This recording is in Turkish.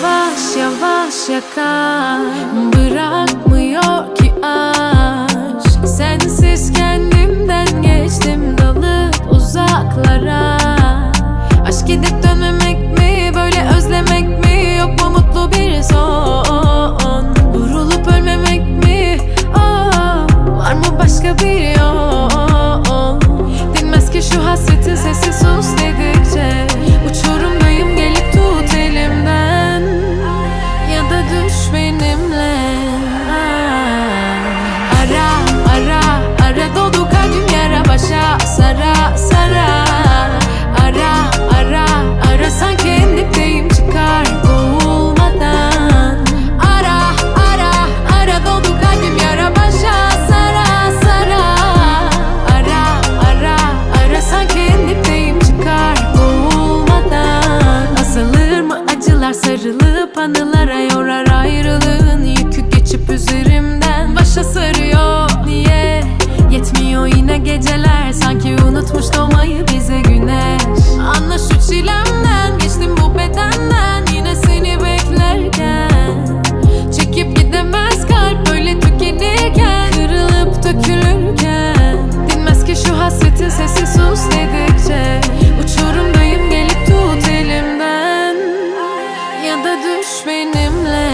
taş yakar Bırakmıyor ki aşk. Sensiz kendimden geçtim dalıp uzaklara. Aşk gidip dönmemek mi böyle özlemek mi? Yok mu mutlu bir son? Vurulup ölmemek mi? Oh, Var mı başka bir düş benimle